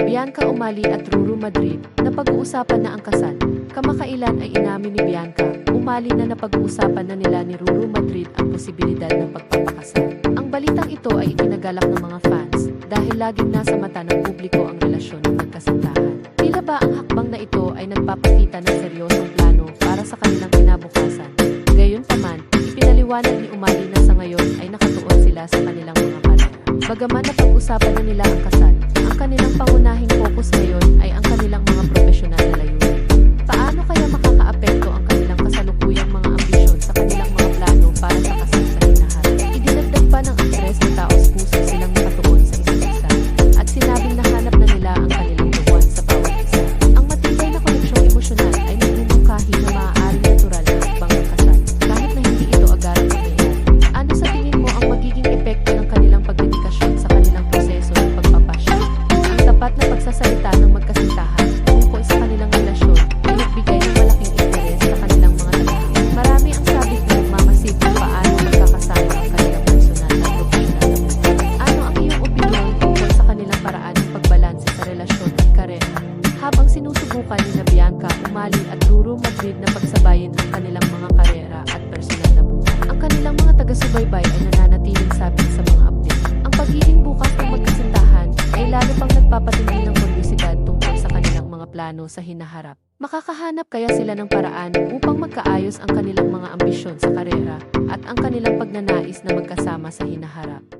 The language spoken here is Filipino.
Bianca Umali at Ruru Madrid na pag-uusapan na ang kasal. Kamakailan ay inamin ni Bianca Umali na napag-uusapan na nila ni Ruru Madrid ang posibilidad ng pagpapakasal. Ang balitang ito ay ikinagalak ng mga fans dahil laging nasa mata ng publiko ang relasyon ng magkasintahan. Tila ba ang hakbang na ito ay nagpapakita ng seryosong plano para sa kanilang kinabukasan? Gayunpaman, ipinaliwanag ni Umali na sa ngayon ay nakatuon sila sa kanilang mga karera. Bagaman napag-usapan na nila ang kasal, kanilang mga profesional na layunin. Na pagsasalita ng magkasintahan tungkol sa kanilang relasyon ay nagbigay ng malaking interes sa kanilang mga tagahanga. Marami ang sabit na nagmamasid kung paano magkakasama ang kanilang personal at profesional na buhay. Ano ang iyong opinion tungkol sa kanilang paraan ng pagbalanse sa relasyon at karera? Habang sinusubukan ni na Bianca, Umali at Ruru Madrid na pagsabayin ang kanilang mga karera at personal na buhay. Ang kanilang mga taga-subaybay ay nananatiling plano sa hinaharap. Makakahanap kaya sila ng paraan upang magkaayos ang kanilang mga ambisyon sa karera at ang kanilang pagnanais na magkasama sa hinaharap.